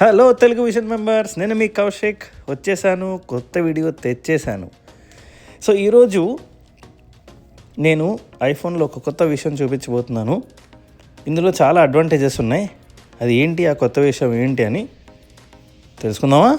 Hello Telugu vision members నేను మీ కౌశిక్. వచ్చేసాను. కొత్త వీడియో తెచ్చేసాను. సో ఈరోజు నేను ఐఫోన్లో ఒక కొత్త విషయం చూపించబోతున్నాను. ఇందులో చాలా అడ్వాంటేజెస్ ఉన్నాయి. అది ఏంటి? ఆ కొత్త విషయం ఏంటి అని తెలుసుకుందామా?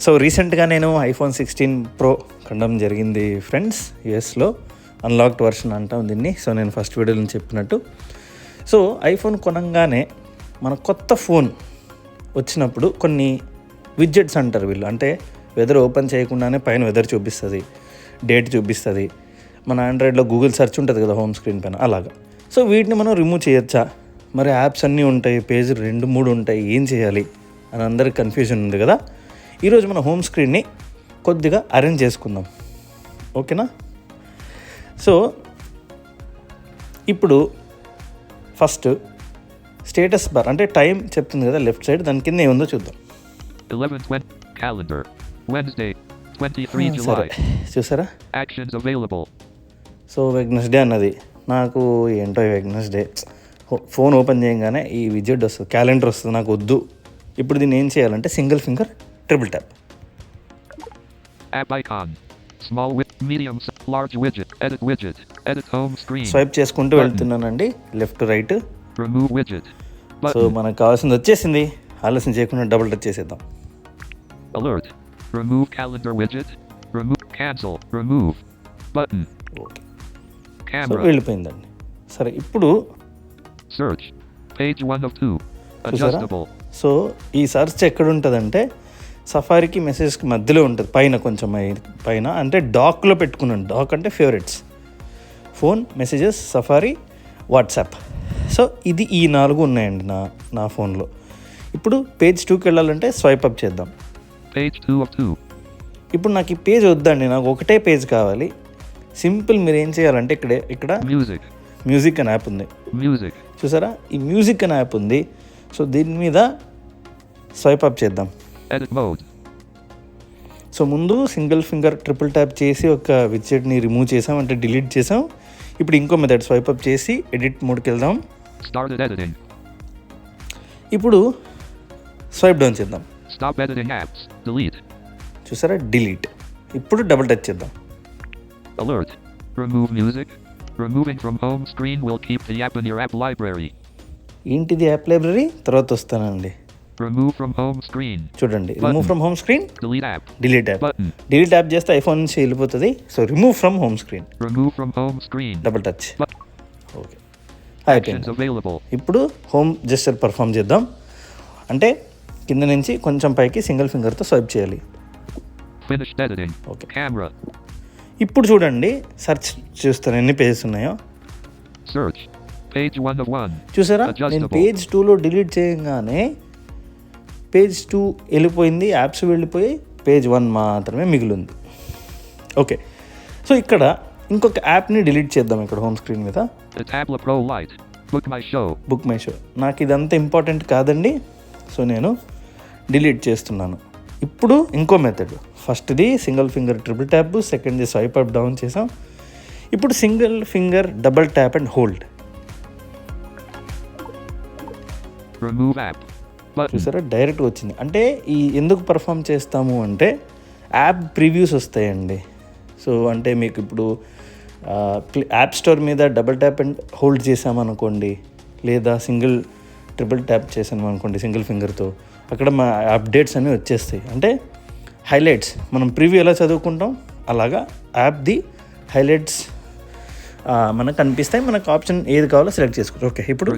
సో రీసెంట్గా నేను ఐఫోన్ సిక్స్టీన్ ప్రో కొనడం జరిగింది ఫ్రెండ్స్ యుఎస్లో. అన్లాక్డ్ వర్షన్ అంటాం దీన్ని. సో నేను ఫస్ట్ వీడియోలో చెప్పినట్టు. సో ఐఫోన్ కొనంగానే మన కొత్త ఫోన్ వచ్చినప్పుడు కొన్ని విడ్జెట్స్ అంటారు వీళ్ళు. అంటే వెదర్ ఓపెన్ చేయకుండానే పైన వెదర్ చూపిస్తుంది డేట్ చూపిస్తుంది. మన ఆండ్రాయిడ్లో గూగుల్ సెర్చ్ ఉంటుంది కదా హోమ్ స్క్రీన్ పైన అలాగా. సో వీటిని మనం రిమూవ్ చేయొచ్చా? మరి యాప్స్ అన్నీ ఉంటాయి పేజ్ రెండు మూడు ఉంటాయి ఏం చేయాలి? అని అందరికి కన్ఫ్యూజన్ ఉంది కదా. ఈరోజు మన హోమ్ స్క్రీన్ని కొద్దిగా అరేంజ్ చేసుకుందాం. ఓకేనా? సో ఇప్పుడు ఫస్ట్ స్టేటస్ బార్ అంటే టైం చెప్తుంది కదా లెఫ్ట్ సైడ్ దాని కింద ఏముందో చూద్దాం. 11 20 calendar. Wednesday, 23 సరే. July. చూసారా. సో వెగ్నెస్డే అన్నది. నాకు ఏంటో వెగ్నెస్డే. ఫోన్ ఓపెన్ చేయగానే ఈ విజిట్ వస్తుంది క్యాలెండర్ వస్తుంది నాకు వద్దు. ఇప్పుడు దీన్ని ఏం చేయాలంటే single finger triple tap App icon. Small width, medium, s- large widget. Edit widget. Edit home screen. Swipe చేసుకుంటూ వెళ్తున్నానండి లెఫ్ట్ రైట్ Remove widget. సో. మనకు కావాల్సింది వచ్చేసింది ఆలస్యం చేయకుండా డబుల్ టచ్ చేసేద్దాం calendar widget. Remove. Cancel. Remove. Button. Okay so Camera. వెళ్ళిపోయిందండి సరే ఇప్పుడు Search. Page 1 of 2. చూసారా Adjustable. సో ఈ సర్చ్ ఎక్కడ ఉంటుందంటే సఫారీకి మెసేజ్కి మధ్యలో ఉంటుంది పైన కొంచెం పైన. అంటే డాక్లో పెట్టుకున్నాను డాక్ అంటే favourites. Phone messages Safari WhatsApp. So ఇది ఈ నాలుగు ఉన్నాయండి నా నా ఫోన్లో. ఇప్పుడు పేజ్ టూకి వెళ్ళాలంటే స్వైప్ అప్ చేద్దాం. 2 of 2. ఇప్పుడు నాకు ఈ పేజ్ వద్దండి నాకు ఒకటే పేజ్ కావాలి. సింపుల్ మీరు ఏం చేయాలంటే ఇక్కడ ఇక్కడ Music. మ్యూజిక్ అనే యాప్ ఉంది. Music. చూసారా? ఈ మ్యూజిక్ అనే యాప్ ఉంది. సో దీని మీద స్వైప్ అప్ చేద్దాం. Edit mode. సో ముందు సింగిల్ ఫింగర్ ట్రిపుల్ ట్యాప్ చేసి ఒక విడ్జెట్ని రిమూవ్ చేసాం అంటే డిలీట్ చేసాం ఇప్పుడు ఇంకో మెథడ్ స్వైప్ అప్ చేసి ఎడిట్ మోడ్కి వెళ్దాం. ఇప్పుడు స్వైప్ డౌన్ చేద్దాం. చూసారా డిలీట్ ఇప్పుడు డబుల్ టచ్ చేద్దాం Alert. Remove music. Removing from home screen will keep the app in your app library. ఏంటిది యాప్ లైబ్రరీ తర్వాత వస్తానండి Remove from home screen. చూడండి remove from home screen Delete app. Delete app. Delete app చేస్తే iPhone నుంచి వెళ్ళిపోతుంది so remove from home screen Remove from home screen. Double touch okay అయిపోయింది. ఇప్పుడు home gesture perform చేద్దాం అంటే కింద నుంచి కొంచెం పైకి సింగిల్ ఫింగర్తో స్వైప్ చేయాలి. Camera. ఇప్పుడు చూడండి సెర్చ్ చూస్తాను ఎన్ని పేజెస్ ఉన్నాయో Search. Page 1 of 1. చూసారా నేను. పేజ్ టూలో డిలీట్ చేయగానే పేజ్ టూ వెళ్ళిపోయింది యాప్స్ వెళ్ళిపోయి పేజ్ వన్ మాత్రమే మిగిలింది. ఓకే. సో ఇక్కడ ఇంకొక యాప్ని డిలీట్ చేద్దాం ఇక్కడ హోమ్ స్క్రీన్ మీద. బుక్ మై షో నాకు ఇదంతా ఇంపార్టెంట్ కాదండి. సో నేను డిలీట్ చేస్తున్నాను. ఇప్పుడు ఇంకో మెథడ్ ఫస్ట్ది సింగిల్ ఫింగర్ ట్రిపుల్ ట్యాప్ సెకండ్ది స్వైప్ అప్ డౌన్ చేసాం ఇప్పుడు single finger double tap and hold app. Button. చూసారా? డైరెక్ట్ వచ్చింది. అంటే ఈ ఎందుకు పర్ఫామ్ చేస్తాము అంటే యాప్ ప్రివ్యూస్ వస్తాయండి. సో అంటే మీకు ఇప్పుడు యాప్ స్టోర్ మీద డబుల్ ట్యాప్ అండ్ హోల్డ్ చేసామనుకోండి లేదా సింగిల్ ట్రిపుల్ ట్యాప్ చేసాము అనుకోండి సింగిల్ ఫింగర్తో అక్కడ మా అప్డేట్స్ అన్నీ వచ్చేస్తాయి. అంటే హైలైట్స్ మనం ప్రివ్యూ ఎలా చదువుకుంటాం? అలాగా యాప్ది హైలైట్స్ మనకు కనిపిస్తాయి. మనకు ఆప్షన్ ఏది కావాలో సెలెక్ట్ చేసుకోవచ్చు. ఓకే ఇప్పుడు.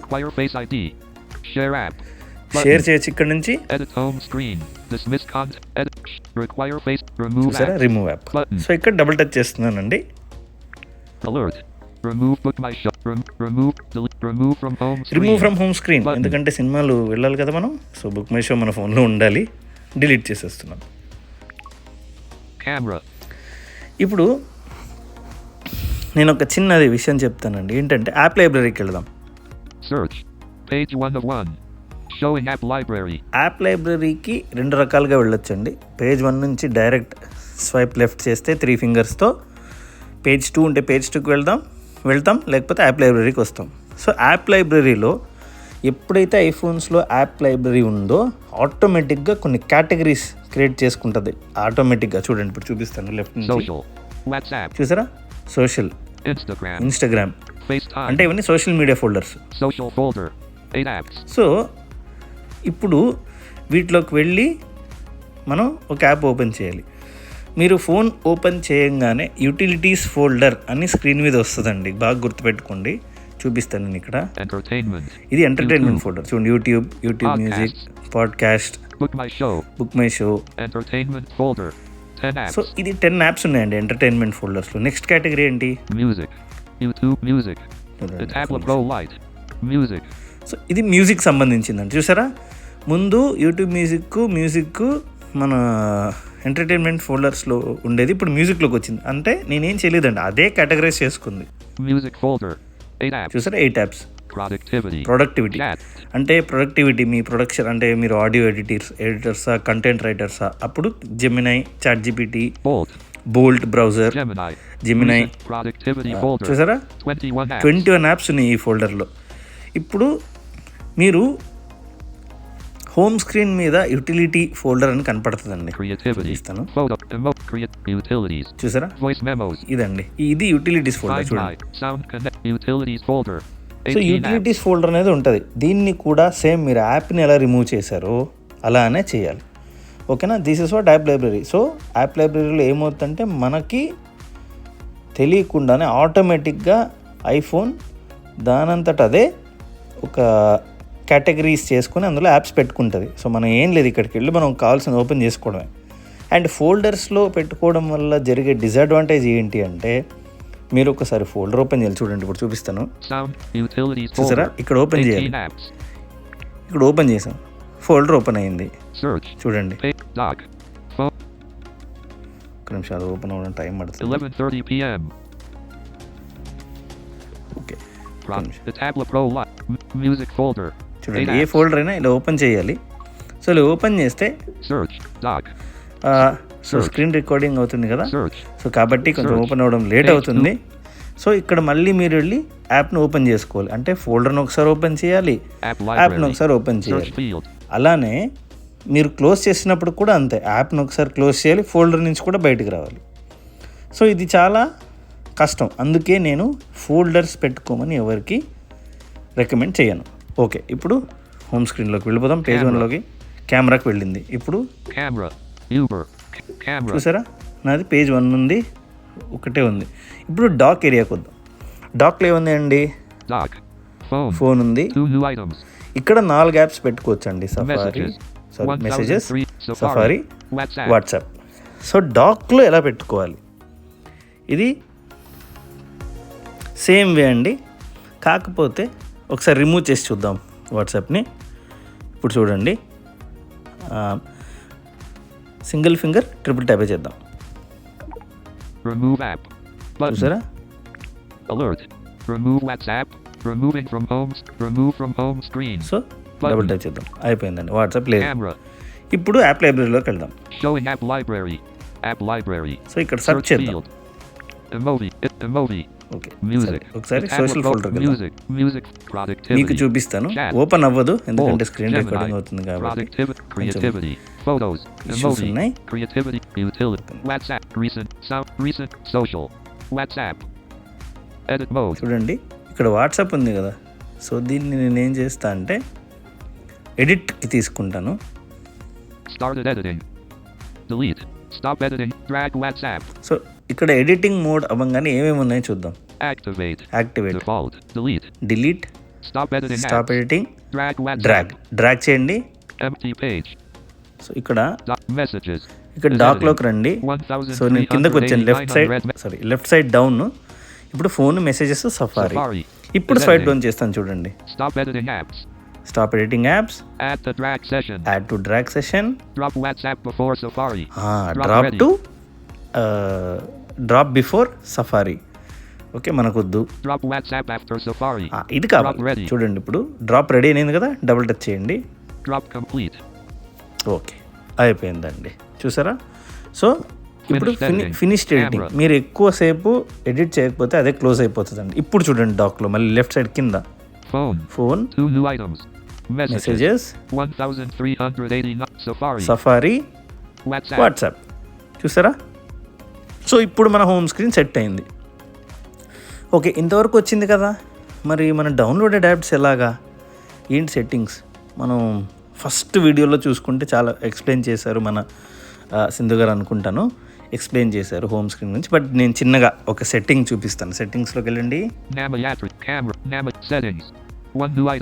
షేర్ చేయొచ్చు ఇక్కడ నుంచి. రిమూవ్ యాప్ సో ఇక్కడ డబుల్ టచ్ చేస్తున్నానండి. రిమూవ్ ఫ్రమ్ హోమ్ స్క్రీన్ ఎందుకంటే సినిమాలు వెళ్ళాలి కదా మనం. సో బుక్ మై షో మన ఫోన్లో ఉండాలి. డిలీట్ చేసేస్తున్నాం. ఇప్పుడు నేను ఒక చిన్నది విషయం చెప్తానండి. ఏంటంటే యాప్ లైబ్రరీకి వెళ్దాం. 1 of 1. Showing app library. యాప్ లైబ్రరీకి రెండు రకాలుగా వెళ్ళొచ్చండి పేజ్ వన్ నుంచి డైరెక్ట్ స్వైప్ లెఫ్ట్ చేస్తే త్రీ ఫింగర్స్తో పేజ్ టూ ఉంటే పేజ్ టూకి వెళ్దాం వెళ్తాం లేకపోతే యాప్ లైబ్రరీకి వస్తాం సో యాప్ లైబ్రరీలో ఎప్పుడైతే ఐఫోన్స్లో యాప్ లైబ్రరీ ఉందో ఆటోమేటిక్గా కొన్ని కేటగిరీస్ క్రియేట్ చేసుకుంటుంది ఆటోమేటిక్గా చూడండి ఇప్పుడు చూపిస్తాను లెఫ్ట్ నుంచి. చూసారా సోషల్. ఇన్స్టాగ్రామ్. అంటే ఇవన్నీ social media folders Social folder. 8 apps. So ఇప్పుడు వీటిలోకి వెళ్ళి మనం ఒక యాప్ ఓపెన్ చేయాలి. మీరు ఫోన్ ఓపెన్ చేయంగానే యూటిలిటీస్ ఫోల్డర్ అని స్క్రీన్ మీద వస్తుందండి. బాగా గుర్తుపెట్టుకోండి. చూపిస్తాను నేను ఇక్కడ. ఇది ఎంటర్టైన్మెంట్ ఫోల్డర్ చూడండి YouTube YouTube music podcast. Book my show Entertainment folder. 10 apps. So ఇది టెన్ యాప్స్ ఉన్నాయండి ఎంటర్టైన్మెంట్ ఫోల్డర్స్లో నెక్స్ట్ కేటగిరీ ఏంటి. Music. సో ఇది మ్యూజిక్ సంబంధించిందండి. చూసారా? ముందు యూట్యూబ్ మ్యూజిక్ మ్యూజిక్ మన ఎంటర్టైన్మెంట్ ఫోల్డర్స్లో ఉండేది ఇప్పుడు మ్యూజిక్లోకి వచ్చింది అంటే నేనేం చేయలేదండి అదే కేటగరైజ్ చేసుకుంది. 8 apps. చూసారా ఎయిట్ యాప్స్. ప్రొడక్టివిటీ. అంటే ప్రొడక్టివిటీ మీ ప్రొడక్షన్ అంటే మీరు ఆడియో ఎడిటర్స్ ఎడిటర్సా కంటెంట్ రైటర్సా అప్పుడు Gemini ChatGPT. Bolt browser folder. చూసారా 21 apps. ట్వంటీ వన్ యాప్స్ ఉన్నాయి ఈ ఫోల్డర్లో ఇప్పుడు మీరు హోమ్ స్క్రీన్ మీద యుటిలిటీ ఫోల్డర్ అని కనపడుతుందండి. ఇస్తాను. చూసారా. ఇదండి ఇది యూటిలిటీస్ ఫోల్డర్ చూడండి. So 18 apps. యూటిలిటీస్ ఫోల్డర్ అనేది ఉంటుంది దీన్ని కూడా సేమ్ మీరు యాప్ని ఎలా రిమూవ్ చేశారో అలానే చేయాలి ఓకేనా this is what app library so app లైబ్రరీలో ఏమవుతుందంటే మనకి తెలియకుండానే ఆటోమేటిక్గా ఐఫోన్ దానంతట అదే ఒక కేటగిరీస్ చేసుకొని అందులో యాప్స్ పెట్టుకుంటుంది. సో మనం ఏం లేదు ఇక్కడికి వెళ్ళి మనం కావాల్సింది ఓపెన్ చేసుకోవడమే. అండ్ ఫోల్డర్స్లో పెట్టుకోవడం వల్ల జరిగే డిసడ్వాంటేజ్ ఏంటి అంటే మీరు ఒకసారి ఫోల్డర్ ఓపెన్ చేయాలి. చూడండి ఇప్పుడు చూపిస్తాను. చూసారా. ఇక్కడ ఓపెన్ చేయాలి. 18 apps. ఇక్కడ ఓపెన్ చేసాం. ఫోల్డర్ ఓపెన్ అయింది. చూడండి. ఒక నిమిషం అది ఓపెన్ అవ్వడం టైం పడుతుంది. 11:30 p.m. Okay Pro- music folder. చూడండి 8 ఏ. ఫోల్డర్ అయినా ఇలా ఓపెన్ చేయాలి. సో ఇలా ఓపెన్ చేస్తే సో స్క్రీన్ రికార్డింగ్ అవుతుంది కదా. సో కాబట్టి కొంచెం. ఓపెన్ అవ్వడం లేట్ అవుతుంది. సో ఇక్కడ మళ్ళీ మీరు వెళ్ళి యాప్ను ఓపెన్ చేసుకోవాలి. అంటే ఫోల్డర్ని ఒకసారి ఓపెన్ చేయాలి. యాప్ను. ఒకసారి ఓపెన్ చేయాలి. అలానే మీరు క్లోజ్ చేసినప్పుడు కూడా అంతే. యాప్ను ఒకసారి క్లోజ్ చేయాలి. ఫోల్డర్ నుంచి కూడా బయటకు రావాలి. సో ఇది చాలా కష్టం. అందుకే నేను ఫోల్డర్స్ పెట్టుకోమని ఎవరికి రికమెండ్ చేయను. ఓకే ఇప్పుడు హోమ్ స్క్రీన్లోకి వెళ్ళిపోదాం. పేజ్. వన్లోకి కెమెరాకి వెళ్ళింది. ఇప్పుడు. చూసారా? నాది పేజ్ వన్ ఉంది ఒకటే ఉంది. ఇప్పుడు డాక్ ఏరియాకి వద్దాం. డాక్లో ఏముంది అండి. ఫోన్ ఉంది. ఇక్కడ నాలుగు యాప్స్ పెట్టుకోవచ్చండి. Safari Messages. Sorry 1003 messages. Safari. WhatsApp so డాక్లో ఎలా పెట్టుకోవాలి? ఇది సేమ్ వే అండి. కాకపోతే ఒకసారి రిమూవ్ చేసి చూద్దాం వాట్సాప్ని. ఇప్పుడు చూడండి. సింగిల్ ఫింగర్ ట్రిపుల్ ట్యాప్ చేద్దాం. రిమూవ్ యాప్ చూసారా? Alert remove WhatsApp removing from home remove from screen so double touch చేద్దాం. అయిపోయిందండి. వాట్సాప్ ప్లే ఇప్పుడు యాప్ లైబ్రరీలోకి వెళ్దాం. Showing app library app library so ఇక్కడ సర్చ్ చేద్దాం. ఎమోజీ ఎమోజీ మీకు చూపిస్తాను. ఓపెన్ అవ్వదు ఎందుకంటే oh, స్క్రీన్ రికార్డింగ్ అవుతుంది కాబట్టి Photos, emojis, creativity, utility, WhatsApp, recent, sound, recent, social, WhatsApp, edit mode. చూడండి ఇక్కడ వాట్సాప్ ఉంది కదా. సో దీన్ని నేను ఏం చేస్తా అంటే ఎడిట్కి తీసుకుంటాను. Start editing delete Stop editing. Drag WhatsApp. So ఇక్కడ ఎడిటింగ్ మోడ్ అవ్వగానే ఏమేమి ఉన్నాయో చూద్దాం Activate. Activate Default. Delete. Delete Stop editing. Stop apps. Editing Drag WhatsApp. Drag drag చేయండి Empty page. సో ఇక్కడ Doc messages. ఇక్కడ డాక్లోకి. రండి సో నేను కిందకు వచ్చాను left side 1389 sorry left side down ఇప్పుడు ఫోన్ మెసేజెస్ సఫారీ Safari. ఇప్పుడు స్వైప్. డౌన్ చేస్తాను చూడండి Stop editing apps. Stop editing apps Add to drag session. Add to drag session Drop WhatsApp before Safari. Drop ready. To drop before Safari okay మనకొద్దు Drop WhatsApp after Safari. ఆ, ఇది Drop కావాలి. చూడండి ఇప్పుడు drop ready అయింది కదా double touch చేయండి Drop complete. Okay అయిపోయిందండి చూసారా సో ఇప్పుడు editing. Finished editing. మీరు ఎక్కువసేపు ఎడిట్ చేయకపోతే అదే క్లోజ్ అయిపోతుందండి ఇప్పుడు చూడండి డాక్లో మళ్ళీ లెఫ్ట్ సైడ్ కింద Phone. Phone messages 1389. Safari. Safari WhatsApp. WhatsApp చూసారా? సో ఇప్పుడు మన హోమ్ స్క్రీన్ సెట్ అయింది. ఓకే ఇంతవరకు వచ్చింది కదా? మరి మన డౌన్లోడెడ్ యాప్స్ ఎలాగా? ఏంటి సెట్టింగ్స్? మనం ఫస్ట్ వీడియోలో చూసుకుంటే చాలా ఎక్స్ప్లెయిన్ చేశారు మన సింధు గారు అనుకుంటాను. ఎక్స్ప్లెయిన్ చేశారు హోమ్ స్క్రీన్ గురించి బట్ నేను చిన్నగా ఒక సెట్టింగ్ చూపిస్తాను. సెట్టింగ్స్లోకి వెళ్ళండి.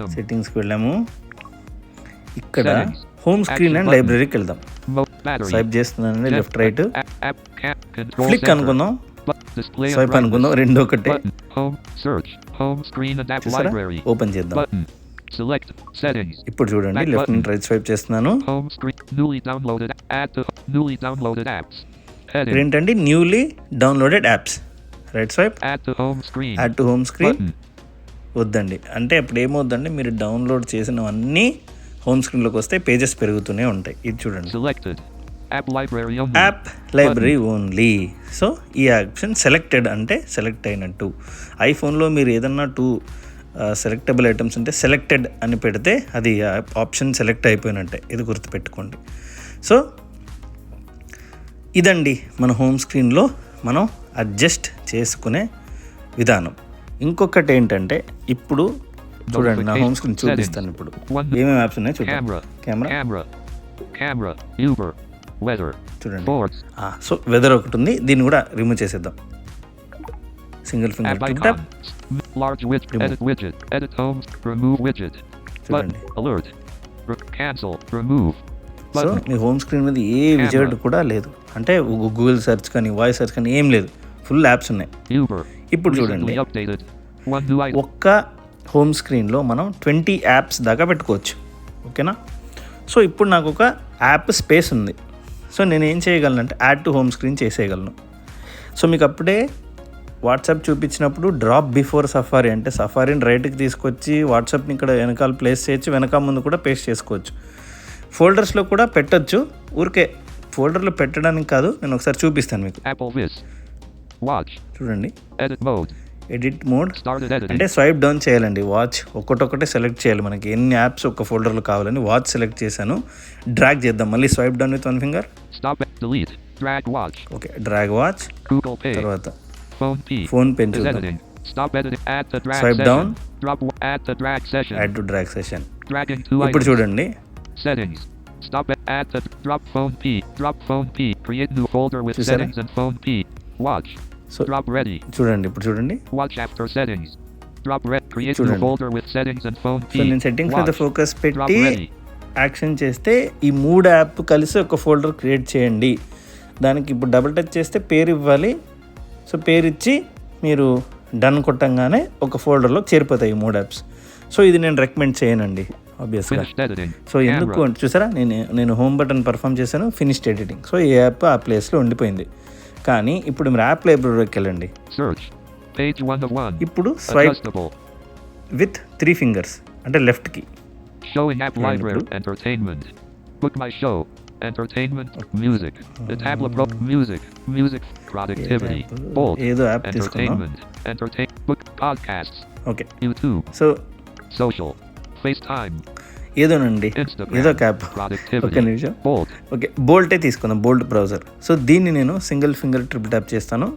సెట్టింగ్స్కి వెళ్ళాము ఇక్కడ. Home screen and. లైబ్రరీకి వెళ్దాం. స్వైప్ చేస్తున్నానండి లెఫ్ట్ రైట్ center. అనుకుందాం స్వైప్. అనుకుందాం రెండు ఒకటే. ఓపెన్ చేద్దాం. ఇప్పుడు చూడండి లెఫ్ట్. నుండి రైట్ స్వైప్ చేస్తున్నాను. ఏంటంటే newly downloaded apps right swipe. Add to home screen. వద్దండి. అంటే అప్పుడు ఏమవుద్దండి మీరు డౌన్లోడ్ చేసినవన్నీ హోమ్ స్క్రీన్లోకి వస్తే పేజెస్ పెరుగుతూనే ఉంటాయి. ఇది చూడండి. యాప్ లైబ్రరీ ఓన్లీ సో ఈ ఆప్షన్ సెలెక్టెడ్ అంటే సెలెక్ట్ అయినట్టు. ఐఫోన్లో మీరు ఏదన్నా టూ సెలెక్టబుల్ ఐటమ్స్ ఉంటే సెలెక్టెడ్ అని పెడితే అది ఆప్షన్ సెలెక్ట్ అయిపోయినట్టే. ఇది గుర్తుపెట్టుకోండి. సో ఇదండి మన హోమ్ స్క్రీన్లో మనం అడ్జస్ట్ చేసుకునే విధానం. ఇంకొకటి ఏంటంటే ఇప్పుడు చూడండి నా హోమ్ స్క్రీన్ చూపిస్తాను ఇప్పుడు. ఏమేమి యాప్స్ ఉన్నాయో చూడండి. కెమెరా. Camera. Uber. Weather. చూడండి. సో వెదర్ ఒకటి ఉంది దీన్ని కూడా రిమూవ్ చేసేద్దాం single finger widget. Remove. Edit widget. Edit home. Remove widget. Button. చూడండి. Re- cancel. Remove. సో. మీ హోమ్ స్క్రీన్ మీద ఏ విజయడ్ కూడా లేదు అంటే గూగుల్ సెర్చ్ కానీ వాయిస్ సెర్చ్ కానీ ఏం లేదు ఫుల్ యాప్స్ ఉన్నాయి. ఇప్పుడు చూడండి. ఒక్క హోమ్ స్క్రీన్లో మనం ట్వంటీ యాప్స్ దాకా పెట్టుకోవచ్చు. ఓకేనా? సో ఇప్పుడు నాకు ఒక యాప్ స్పేస్ ఉంది. సో నేను ఏం చేయగలను అంటే యాడ్ టు హోమ్ స్క్రీన్ చేసేయగలను. సో మీకు అప్పుడే వాట్సాప్ చూపించినప్పుడు డ్రాప్ బిఫోర్ సఫారీ అంటే సఫారీని రైట్కి తీసుకొచ్చి వాట్సాప్ని ఇక్కడ వెనకాల ప్లేస్ చేయొచ్చు వెనక ముందు కూడా పేస్ట్ చేసుకోవచ్చు. ఫోల్డర్స్లో కూడా పెట్టొచ్చు. ఊరికే ఫోల్డర్లో పెట్టడానికి కాదు నేను ఒకసారి చూపిస్తాను మీకు. వాచ్ చూడండి. ఎడిట్ మోడ్ ఎడిట్ మోడ్ అంటే స్వైప్ డౌన్ చేయాలండి వాచ్ ఒకటొకటే సెలెక్ట్ చేయాలి మనకి. ఎన్ని యాప్స్ ఒక ఫోల్డర్లు కావాలని వాచ్ సెలెక్ట్ చేశాను. డ్రాగ్ చేద్దాం. మళ్ళీ swipe down with one finger stop delete drag watch okay drag watch Google Pay తర్వాత PhonePe stop swipe down drop add the session add to drag session ఇప్పుడు చూడండి. Settings stop at the drop phone p. Drop phone p. Create new folder with settings and phone p. Watch. So Drop ready. చూడండి ఇప్పుడు చూడండి Watch after settings. Drop red. Create new చూడండి. folder with settings and phone P. So నేను settings మీద. Focus పెట్టి. Action చేస్తే ఈ మూడు యాప్ కలిసి ఒక ఫోల్డర్ క్రియేట్ చేయండి దానికి ఇప్పుడు డబుల్ టచ్ చేస్తే పేరు ఇవ్వాలి సో పేరు ఇచ్చి మీరు డన్ కొట్టంగానే ఒక ఫోల్డర్లో చేరిపోతాయి ఈ మూడు యాప్స్ సో ఇది నేను రికమెండ్ చేయనండి ఆబ్వియస్గా. సో ఎందుకు చూసారా నేను నేను హోమ్ బటన్ పర్ఫామ్ చేశాను ఫినిష్డ్ ఎడిటింగ్ సో ఈ యాప్ ఆ ప్లేస్లో ఉండిపోయింది కానీ ఇప్పుడు మీరు యాప్ లైబ్రరీకి వెళ్ళండి Search. Page one of one. ఇప్పుడు swipe Adjustable. With three fingers అంటే లెఫ్ట్కి Showing app Yeah, library. blue. Entertainment. Book my show. Entertainment. Music. The tablet pro. Music. Music. Productivity. app? Bold. ఏదో యాప్ తీసుకున్నాం Entertainment. Entertain. Book podcasts. Okay YouTube. So Social. FaceTime. ఏదోనండి. ఏదో cap. ఒక నిమిషం. Okay బోల్టే తీసుకుందాం bolt browser so దీన్ని నేను single finger triple tap చేస్తాను.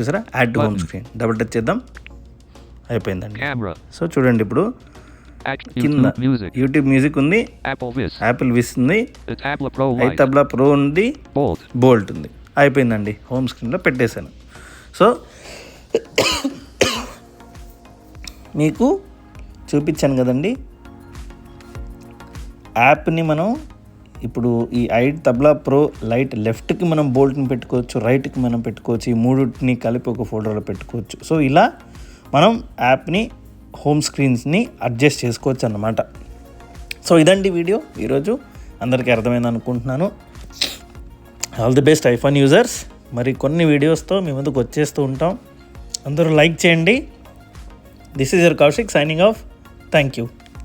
చూసారా add to home. Screen double touch చేద్దాం అయిపోయిందండి. సో చూడండి ఇప్పుడు. కింద. యూట్యూబ్ మ్యూజిక్ ఉంది. యాపిల్ విస్ ఉంది. ఐతబ్లా ప్రో ఉంది. బోల్ట్ ఉంది అయిపోయిందండి హోమ్ స్క్రీన్లో పెట్టేశాను సో మీకు చూపించాను కదండి. యాప్ని మనం ఇప్పుడు ఈ ఐడ్ తబ్లా ప్రో లైట్ లెఫ్ట్కి మనం బోల్ట్ని పెట్టుకోవచ్చు రైట్కి మనం పెట్టుకోవచ్చు ఈ మూడుని కలిపి ఒక ఫోటోలో పెట్టుకోవచ్చు. సో ఇలా మనం యాప్ని హోమ్ స్క్రీన్స్ని అడ్జస్ట్ చేసుకోవచ్చు అన్నమాట. సో ఇదండి వీడియో. ఈరోజు అందరికీ అర్థమైంది అనుకుంటున్నాను. All the best iPhone users. మరి కొన్ని వీడియోస్తో మీ ముందుకు వచ్చేస్తూ ఉంటాం. అందరూ లైక్ చేయండి. This is your Kaushik signing off. Thank you.